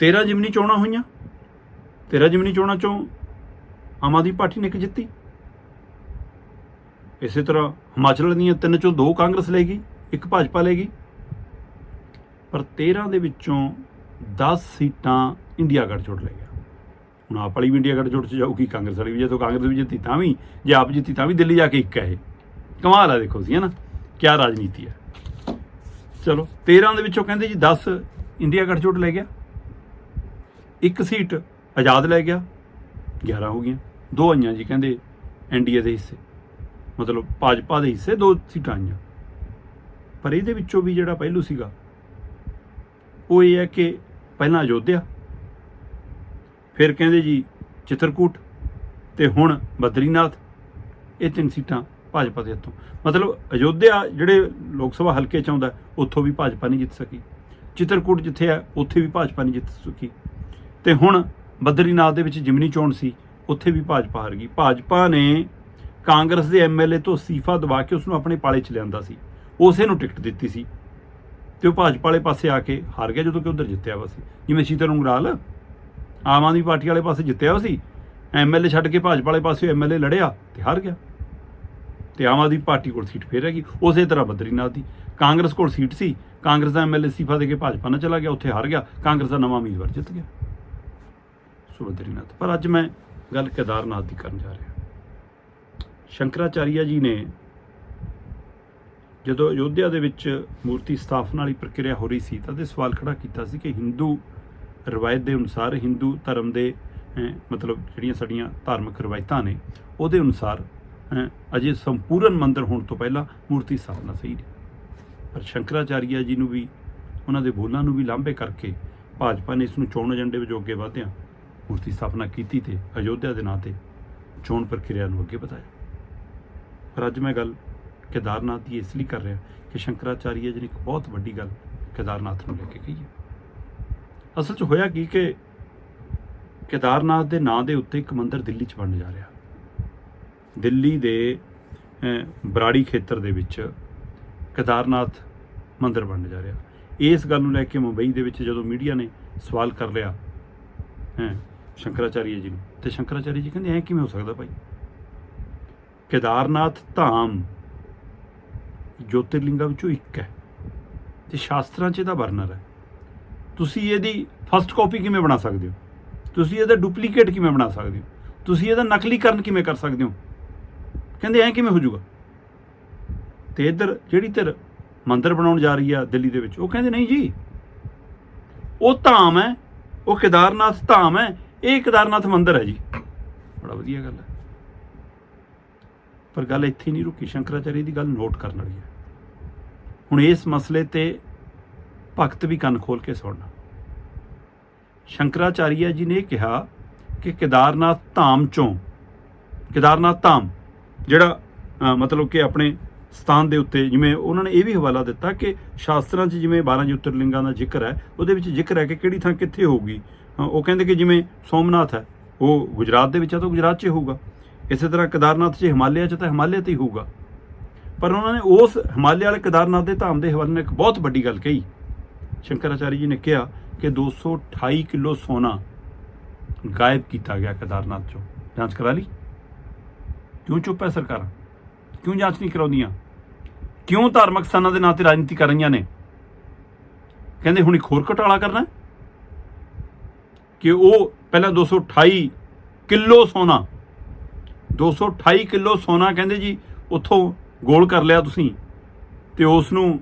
13 ਜਿਮਨੀ ਚੋਣਾਂ ਹੋਈਆਂ। 13 ਜਿਮਨੀ ਚੋਣਾਂ ਚੋਂ ਆਮ ਆਦਮੀ ਪਾਰਟੀ ਨੇ ਇੱਕ ਜਿੱਤੀ। ਇਸੇ ਤਰ੍ਹਾਂ ਹਿਮਾਚਲ ਦੀਆਂ ਤਿੰਨ ਚੋਂ ਦੋ ਕਾਂਗਰਸ ਲੈ ਗਈ, ਇੱਕ ਭਾਜਪਾ ਲੈ ਗਈ। ਪਰ 13 ਦੇ ਵਿੱਚੋਂ 10 ਸੀਟਾਂ ਇੰਡੀਆ ਗੱਠਜੋੜ ਲੈ ਗਿਆ ਹੁਣ ਆਪ ਵਾਲੀ ਵੀ ਇੰਡੀਆ ਗੱਠਜੋੜ ਚ ਜਾਊਗੀ, ਕਾਂਗਰਸ ਵਾਲੀ ਵੀ ਜੇ ਤੋਂ ਕਾਂਗਰਸ ਵੀ ਜਿੱਤੀ ਤਾਂ ਵੀ, ਜੇ ਆਪ ਜਿੱਤੀ ਤਾਂ ਵੀ ਦਿੱਲੀ ਜਾ ਕੇ ਇੱਕ ਹੈ ਇਹ। ਕਮਾਲ ਆ ਦੇਖੋ ਸੀ ਹੈ ਨਾ? ਕੀ ਰਾਜਨੀਤੀ ਹੈ। ਚਲੋ 13 ਦੇ ਵਿੱਚੋਂ ਕਹਿੰਦੇ ਜੀ 10 ਇੰਡੀਆ ਗੱਠਜੋੜ ਲੈ ਗਿਆ। ਇੱਕ ਸੀਟ ਆਜ਼ਾਦ ਲੈ ਗਿਆ 11 ਹੋ ਗਈਆਂ। ਦੋ ਆਈਆਂ ਜੀ ਕਹਿੰਦੇ ਐਨਡੀਏ ਦੇ ਹਿੱਸੇ। ਮਤਲਬ ਭਾਜਪਾ ਦੇ ਹਿੱਸੇ ਦੋ ਸੀਟਾਂ ਆਈਆਂ। ਪਰ ਇਹਦੇ ਵਿੱਚੋਂ ਵੀ ਜਿਹੜਾ ਪਹਿਲੂ ਸੀਗਾ, ਉਹ ਇਹ ਹੈ ਕਿ ਪਹਿਲਾਂ ਅਯੋਧਿਆ, ਫਿਰ ਕਹਿੰਦੇ ਜੀ ਚਿੱਤਰਕੂਟ ਤੇ ਹੁਣ ਬਦਰੀਨਾਥ, ਇਹ ਤਿੰਨ ਸੀਟਾਂ ਭਾਜਪਾ ਦੇ ਹੱਥੋਂ। ਮਤਲਬ ਅਯੋਧਿਆ ਜਿਹੜੇ ਲੋਕ ਸਭਾ ਹਲਕੇ ਚ ਆਉਂਦਾ, ਉੱਥੋਂ ਵੀ ਭਾਜਪਾ ਨਹੀਂ ਜਿੱਤ ਸਕੀ। ਚਿੱਤਰਕੂਟ ਜਿੱਥੇ ਹੈ, ਉੱਥੇ ਵੀ ਭਾਜਪਾ ਨਹੀਂ ਜਿੱਤ ਸਕੀ। ਤੇ ਹੁਣ ਬਦਰੀਨਾਥ ਦੇ ਵਿੱਚ ਜਿਮਨੀ ਚੋਣ ਸੀ, ਉੱਥੇ ਵੀ ਭਾਜਪਾ ਹਾਰ ਗਈ। ਭਾਜਪਾ ਨੇ ਕਾਂਗਰਸ ਦੇ ਐਮਐਲਏ ਤੋਂ ਅਸਤੀਫਾ ਦਵਾ ਕੇ ਉਸ ਨੂੰ ਆਪਣੇ ਪਾਲੇ ਚ ਲਿਆਂਦਾ ਸੀ। ਉਸੇ ਨੂੰ ਟਿਕਟ ਦਿੱਤੀ ਸੀ ਤੇ ਉਹ ਭਾਜਪਾ ਵਾਲੇ ਪਾਸੇ ਆ ਕੇ ਹਾਰ ਗਿਆ ਜਦੋਂ ਕਿ ਉਧਰ ਜਿੱਤਿਆ ਵਾ ਸੀ। ਜਿਵੇਂ ਸ਼ੀਤਲ ਉਂਗਰਾਲ ਆਮ ਆਦਮੀ ਪਾਰਟੀ ਵਾਲੇ ਪਾਸੇ ਜਿੱਤਿਆ ਵਾ ਸੀ ਐਮਐਲਏ ਛੱਡ ਕੇ ਭਾਜਪਾ ਵਾਲੇ ਪਾਸੇ ਐਮਐਲਏ ਲੜਿਆ ਤੇ ਹਾਰ ਗਿਆ। ਤੇ ਆਮ ਆਦਮੀ ਪਾਰਟੀ ਕੋਲ ਸੀਟ ਫੇਰ ਹੈਗੀ। ਉਸੇ ਤਰ੍ਹਾਂ ਬਦਰੀਨਾਥ ਦੀ ਕਾਂਗਰਸ ਕੋਲ ਸੀਟ ਸੀ, ਕਾਂਗਰਸ ਦਾ ਐਮਐਲਏ ਅਸਤੀਫਾ ਦੇ ਕੇ ਭਾਜਪਾ ਨਾਲ ਚਲਾ ਗਿਆ, ਉੱਥੇ ਹਾਰ ਗਿਆ, ਕਾਂਗਰਸ ਦਾ ਨਵਾਂ ਉਮੀਦਵਾਰ ਜਿੱਤ ਗਿਆ। ਸੋ ਬਦਰੀਨਾਥ ਪਰ ਅੱਜ ਮੈਂ ਗੱਲ ਕੇਦਾਰਨਾਥ ਦੀ ਕਰਨ ਜਾ ਰਿਹਾ। ਸ਼ੰਕਰਾਚਾਰੀਆ ਜੀ ਨੇ ਜਦੋਂ ਅਯੋਧਿਆ ਦੇ ਵਿੱਚ ਮੂਰਤੀ ਸਥਾਪਨਾ ਵਾਲੀ ਪ੍ਰਕਿਰਿਆ ਹੋ ਰਹੀ ਸੀ ਤਾਂ ਇਹ ਸਵਾਲ ਖੜਾ ਕੀਤਾ ਸੀ ਕਿ ਹਿੰਦੂ ਰਵਾਇਤ ਦੇ ਅਨੁਸਾਰ ਹਿੰਦੂ ਧਰਮ ਦੇ ਮਤਲਬ ਜਿਹੜੀਆਂ ਸਾਡੀਆਂ ਧਾਰਮਿਕ ਰਵਾਇਤਾਂ ਨੇ, ਉਹਦੇ ਅਨੁਸਾਰ ਅਜੇ ਸੰਪੂਰਨ ਮੰਦਰ ਹੋਣ ਤੋਂ ਪਹਿਲਾਂ ਮੂਰਤੀ ਸਥਾਪਨਾ ਸਹੀ ਨਹੀਂ। ਪਰ ਸ਼ੰਕਰਾਚਾਰੀਆ ਜੀ ਨੂੰ ਵੀ, ਉਹਨਾਂ ਦੇ ਬੋਲਾਂ ਨੂੰ ਵੀ ਲਾਂਭੇ ਕਰਕੇ ਭਾਜਪਾ ਨੇ ਇਸ ਨੂੰ ਚੋਣ ਏਜੰਡੇ ਵਜੋਂ ਅੱਗੇ ਵਧਿਆ। ਮੂਰਤੀ ਸਥਾਪਨਾ ਕੀਤੀ ਤੇ ਅਯੋਧਿਆ ਦੇ ਨਾਂ ਤੇ ਚੋਣ ਪ੍ਰਕਿਰਿਆ ਨੂੰ ਅੱਗੇ ਵਧਾਇਆ। ਪਰ ਅੱਜ ਮੈਂ ਗੱਲ ਕੇਦਾਰਨਾਥ ਦੀ ਇਸ ਲਈ ਕਰ ਰਿਹਾ ਕਿ ਸ਼ੰਕਰਾਚਾਰੀਆ ਜੀ ਨੇ ਇੱਕ ਬਹੁਤ ਵੱਡੀ ਗੱਲ ਕੇਦਾਰਨਾਥ ਨੂੰ ਲੈ ਕੇ ਕਹੀ ਹੈ। ਅਸਲ 'ਚ ਹੋਇਆ ਕੀ ਕਿ ਕੇਦਾਰਨਾਥ ਦੇ ਨਾਂ ਦੇ ਉੱਤੇ ਇੱਕ ਮੰਦਿਰ ਦਿੱਲੀ 'ਚ ਬਣ ਜਾ ਰਿਹਾ। ਦਿੱਲੀ ਦੇ ਬਰਾੜੀ ਖੇਤਰ ਦੇ ਵਿੱਚ ਕੇਦਾਰਨਾਥ ਮੰਦਿਰ ਬਣਨ ਜਾ ਰਿਹਾ। ਇਸ ਗੱਲ ਨੂੰ ਲੈ ਕੇ ਮੁੰਬਈ ਦੇ ਵਿੱਚ ਜਦੋਂ ਮੀਡੀਆ ਨੇ ਸਵਾਲ ਕਰ ਲਿਆ ਹੈ ਸ਼ੰਕਰਾਚਾਰੀਆ ਜੀ ਨੂੰ। ਤੇ ਸ਼ੰਕਰਾਚਾਰੀਆ ਜੀ ਕਹਿੰਦੇ, ਐ ਕਿਵੇਂ ਹੋ ਸਕਦਾ ਭਾਈ? ਕੇਦਾਰਨਾਥ ਧਾਮ ਜੋਤਿਰਲਿੰਗਾਂ ਵਿੱਚੋਂ ਇੱਕ ਹੈ ਤੇ ਸ਼ਾਸਤਰਾਂ 'ਚ ਇਹਦਾ ਵਰਣਨ ਹੈ। ਤੁਸੀਂ ਇਹਦੀ ਫਸਟ ਕਾਪੀ ਕਿਵੇਂ ਬਣਾ ਸਕਦੇ ਹੋ? ਤੁਸੀਂ ਇਹਦਾ ਡੁਪਲੀਕੇਟ ਕਿਵੇਂ ਬਣਾ ਸਕਦੇ ਹੋ? ਤੁਸੀਂ ਇਹਦਾ ਨਕਲੀਕਰਨ ਕਿਵੇਂ ਕਰ ਸਕਦੇ ਹੋ? ਕਹਿੰਦੇ, ਐ ਕਿਵੇਂ ਹੋ ਜਾਊਗਾ? ਤੇ ਇੱਧਰ ਜਿਹੜੀ ਧਿਰ ਮੰਦਰ ਬਣਾਉਣ ਜਾ ਰਹੀ ਆ ਦਿੱਲੀ ਦੇ ਵਿੱਚ, ਉਹ ਕਹਿੰਦੇ, ਨਹੀਂ ਜੀ, ਉਹ ਧਾਮ ਹੈ, ਉਹ ਕੇਦਾਰਨਾਥ ਧਾਮ ਹੈ ਇਹ ਕੇਦਾਰਨਾਥ ਮੰਦਿਰ ਹੈ ਜੀ। ਬੜਾ ਵਧੀਆ ਗੱਲ ਹੈ। ਪਰ ਗੱਲ ਇੱਥੇ ਨਹੀਂ ਰੁਕੀ ਸ਼ੰਕਰਾਚਾਰਿਆ ਦੀ ਗੱਲ ਨੋਟ ਕਰਨ ਵਾਲੀ ਹੈ। ਹੁਣ ਇਸ ਮਸਲੇ ਤੇ ਭਗਤ ਵੀ ਕੰਨ ਖੋਲ ਕੇ ਸੁਣਨਾ। ਸ਼ੰਕਰਾਚਾਰੀਆ ਜੀ ਨੇ ਕਿਹਾ ਕਿ ਕੇਦਾਰਨਾਥ ਧਾਮ ਚੋਂ, ਕੇਦਾਰਨਾਥ ਧਾਮ, ਜਿਹੜਾ ਮਤਲਬ ਕਿ ਆਪਣੇ ਸਥਾਨ ਦੇ ਉੱਤੇ ਜਿਵੇਂ ਉਹਨਾਂ ਨੇ ਇਹ ਵੀ ਹਵਾਲਾ ਦਿੱਤਾ ਕਿ ਸ਼ਾਸਤਰਾਂ 'ਚ ਜਿਵੇਂ 12 ਜੋਤਿਰਲਿੰਗਾਂ ਦਾ ਜ਼ਿਕਰ ਹੈ, ਉਹਦੇ ਵਿੱਚ ਜ਼ਿਕਰ ਹੈ ਕਿ ਕਿਹੜੀ ਥਾਂ ਕਿੱਥੇ ਹੋਊਗੀ। ਉਹ ਕਹਿੰਦੇ ਕਿ ਜਿਵੇਂ ਸੋਮਨਾਥ ਹੈ, ਉਹ ਗੁਜਰਾਤ ਦੇ ਵਿੱਚ ਹੈ ਤਾਂ ਗੁਜਰਾਤ 'ਚ ਹੋਊਗਾ। ਇਸੇ ਤਰ੍ਹਾਂ ਕੇਦਾਰਨਾਥ 'ਚ ਹਿਮਾਲਿਆ 'ਚ ਤਾਂ ਹਿਮਾਲਿਆ ਤੇ ਹੀ ਹੋਊਗਾ। ਪਰ ਉਹਨਾਂ ਨੇ ਉਸ ਹਿਮਾਲਿਆ ਵਾਲੇ ਕੇਦਾਰਨਾਥ ਦੇ ਧਾਮ ਦੇ ਹਵਾਲੇ ਨਾਲ ਇੱਕ ਬਹੁਤ ਵੱਡੀ ਗੱਲ ਕਹੀ। ਸ਼ੰਕਰਾਚਾਰੀ ਜੀ ਨੇ ਕਿਹਾ ਕਿ 228 ਕਿਲੋ ਸੋਨਾ ਗਾਇਬ ਕੀਤਾ ਗਿਆ ਕੇਦਾਰਨਾਥ ਚੋਂ। ਜਾਂਚ ਕਰਾ ਲਈ? ਕਿਉਂ ਚੁੱਪ ਹੈ ਸਰਕਾਰਾਂ? ਕਿਉਂ ਜਾਂਚ ਨਹੀਂ ਕਰਾਉਂਦੀਆਂ? ਕਿਉਂ ਧਾਰਮਿਕ ਸਥਾਨਾਂ ਦੇ ਨਾਂ ਤੇ ਰਾਜਨੀਤੀ ਕਰ ਰਹੀਆਂ ਨੇ? ਕਹਿੰਦੇ ਹੁਣ ਇੱਕ ਹੋਰ ਘੁਟਾਲਾ ਕਰਨਾ ਕਿ ਉਹ ਪਹਿਲਾਂ 228 ਕਿਲੋ ਸੋਨਾ 228 ਕਿਲੋ ਸੋਨਾ ਕਹਿੰਦੇ ਜੀ, ਉੱਥੋਂ ਗੋਲ ਕਰ ਲਿਆ ਤੁਸੀਂ ਤੇ ਉਸ ਨੂੰ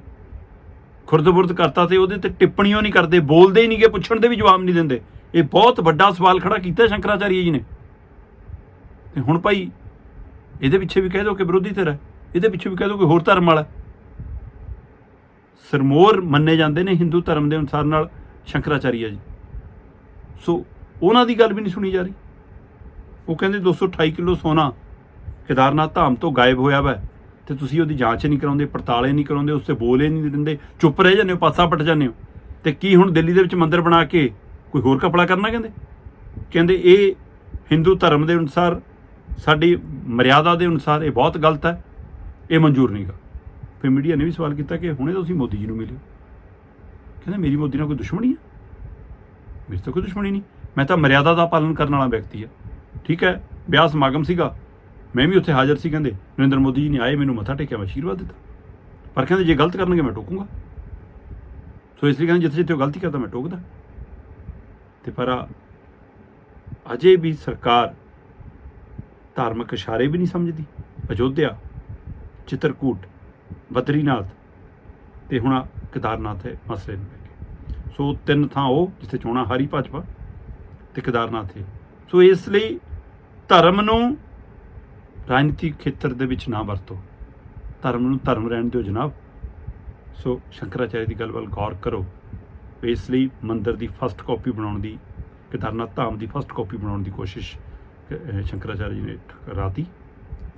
ਖੁਰਦ-ਬੁਰਦ ਕਰਤਾ ਤੇ ਉਹਦੇ ਤੇ ਟਿੱਪਣੀਆਂ ਨਹੀਂ ਕਰਦੇ, ਬੋਲਦੇ ਹੀ ਨਹੀਂਗੇ, ਪੁੱਛਣ ਦੇ ਵੀ ਜਵਾਬ ਨਹੀਂ ਦਿੰਦੇ। ਇਹ ਬਹੁਤ ਵੱਡਾ ਸਵਾਲ ਖੜਾ ਕੀਤਾ ਸ਼ੰਕਰਾਚਾਰੀਆ ਜੀ ਨੇ। ਤੇ ਹੁਣ ਭਾਈ ਇਹਦੇ ਪਿੱਛੇ ਵੀ ਕਹਿ ਦਿਓ ਕਿ ਵਿਰੋਧੀ ਧਿਰ ਹੈ। ਇਹਦੇ ਪਿੱਛੇ ਵੀ ਕਹਿ ਦਿਓ ਕਿ ਹੋਰ ਧਰਮ ਵਾਲਾ ਹੈ। ਸਰਮੋਰ ਮੰਨੇ ਜਾਂਦੇ ਨੇ ਹਿੰਦੂ ਧਰਮ ਦੇ ਅਨੁਸਾਰ ਨਾਲ ਸ਼ੰਕਰਾਚਾਰੀਆ ਜੀ। ਸੋ ਉਹਨਾਂ ਦੀ ਗੱਲ ਵੀ ਨਹੀਂ ਸੁਣੀ ਜਾ ਰਹੀ। ਉਹ ਕਹਿੰਦੇ 228 ਕਿਲੋ ਸੋਨਾ ਕੇਦਾਰਨਾਥ ਧਾਮ ਤੋਂ ਗਾਇਬ ਹੋਇਆ ਵਾ ਤੇ ਤੁਸੀਂ ਉਹਦੀ ਜਾਂਚ ਨਹੀਂ ਕਰਾਉਂਦੇ, ਪੜਤਾਲੇ ਨਹੀਂ ਕਰਾਉਂਦੇ, ਉਸ ਤੇ ਬੋਲੇ ਨਹੀਂ ਦਿੰਦੇ। ਚੁੱਪ ਰਹਿ ਜਾਂਦੇ ਹੋ, ਪਾਸਾ ਪਟ ਜਾਂਦੇ ਹੋ। ਤੇ ਕੀ ਹੁਣ ਦਿੱਲੀ ਦੇ ਵਿੱਚ ਮੰਦਿਰ ਬਣਾ ਕੇ ਕੋਈ ਹੋਰ ਕਪੜਾ ਕਰਨਾ ਕਹਿੰਦੇ? ਕਹਿੰਦੇ ਇਹ ਹਿੰਦੂ ਧਰਮ ਦੇ ਅਨੁਸਾਰ ਸਾਡੀ ਮਰਿਆਦਾ ਦੇ ਅਨੁਸਾਰ ਇਹ ਬਹੁਤ ਗਲਤ ਹੈ, ਇਹ ਮਨਜ਼ੂਰ ਨਹੀਂਗਾ ਫਿਰ ਮੀਡੀਆ ਨੇ ਵੀ ਸਵਾਲ ਕੀਤਾ ਕਿ ਹੁਣੇ ਤੁਸੀਂ ਮੋਦੀ ਜੀ ਨੂੰ ਮਿਲਿਓ। ਕਹਿੰਦੇ ਮੇਰੀ ਮੋਦੀ ਨਾਲ ਕੋਈ ਦੁਸ਼ਮਣੀ ਹੈ? ਮੇਰੇ ਤੋਂ ਕੋਈ ਦੁਸ਼ਮਣੀ ਨਹੀਂ। ਮੈਂ ਤਾਂ ਮਰਿਆਦਾ ਦਾ ਪਾਲਣ ਕਰਨ ਵਾਲਾ ਵਿਅਕਤੀ ਹਾਂ। ਠੀਕ ਹੈ, ਵਿਆਹ ਸਮਾਗਮ ਸੀਗਾ। ਮੈਂ ਵੀ ਉੱਥੇ ਹਾਜ਼ਰ ਸੀ, ਕਹਿੰਦੇ, ਨਰਿੰਦਰ ਮੋਦੀ ਜੀ ਨੇ ਆਏ, ਮੈਨੂੰ ਮੱਥਾ ਟੇਕਿਆ, ਮੈਂ ਆਸ਼ੀਰਵਾਦ ਦਿੱਤਾ। ਪਰ ਕਹਿੰਦੇ, ਜੇ ਗਲਤ ਕਰਨਗੇ, ਮੈਂ ਟੋਕੂੰਗਾ। ਸੋ ਇਸ ਲਈ ਕਹਿੰਦੇ, ਜਿੱਥੇ ਜਿੱਥੇ ਉਹ ਗਲਤੀ ਕਰਦਾ, ਮੈਂ ਟੋਕਦਾ। ਤੇ ਪਰ ਅਜੇ ਵੀ ਸਰਕਾਰ ਧਾਰਮਿਕ ਇਸ਼ਾਰੇ ਵੀ ਨਹੀਂ ਸਮਝਦੀ। ਅਯੋਧਿਆ, ਚਿੱਤਰਕੂਟ, ਬਦਰੀਨਾਥ ਤੇ ਹੁਣ ਕੇਦਾਰਨਾਥ ਹੈ ਮਸਲੇ ਨੂੰ ਲੈ ਕੇ। ਸੋ ਤਿੰਨ ਥਾਂ ਉਹ ਜਿੱਥੇ ਚੋਣਾਂ ਹਾਰੀ ਭਾਜਪਾ ਤੇ ਕੇਦਾਰਨਾਥ ਹੈ। ਸੋ ਇਸ ਲਈ ਧਰਮ ਨੂੰ ਰਾਜਨੀਤਿਕ ਖੇਤਰ ਦੇ ਵਿੱਚ ਨਾ ਵਰਤੋ। ਧਰਮ ਨੂੰ ਧਰਮ ਰਹਿਣ ਦਿਓ ਜਨਾਬ। ਸੋ ਸ਼ੰਕਰਾਚਾਰਿਆ ਦੀ ਗੱਲ ਵੱਲ ਗੌਰ ਕਰੋ। ਇਸ ਲਈ ਮੰਦਰ ਦੀ ਫਸਟ ਕਾਪੀ ਬਣਾਉਣ ਦੀ, ਕੇਦਾਰਨਾਥ ਧਾਮ ਦੀ ਫਸਟ ਕਾਪੀ ਬਣਾਉਣ ਦੀ ਕੋਸ਼ਿਸ਼ ਸ਼ੰਕਰਾਚਾਰਿਆ ਜੀ ਨੇ ਠਕਰਾਤੀ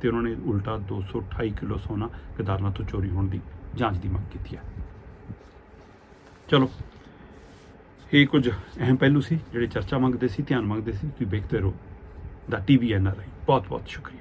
ਤੇ ਉਹਨਾਂ ਨੇ ਉਲਟਾ 228 ਕਿਲੋ ਸੋਨਾ ਕੇਦਾਰਨਾਥ ਤੋਂ ਚੋਰੀ ਹੋਣ ਦੀ ਜਾਂਚ ਦੀ ਮੰਗ ਕੀਤੀ ਹੈ। ਚਲੋ, ਇਹ ਕੁਝ ਅਹਿਮ ਪਹਿਲੂ ਸੀ ਜਿਹੜੇ ਚਰਚਾ ਮੰਗਦੇ ਸੀ, ਧਿਆਨ ਮੰਗਦੇ ਸੀ, ਤੁਸੀਂ ਵੇਖਦੇ ਰਹੋ। ਦਾ ਟੀਵੀ ਐਨਆਰਆਈ ਬਹੁਤ ਬਹੁਤ ਸ਼ੁਕਰੀਆ।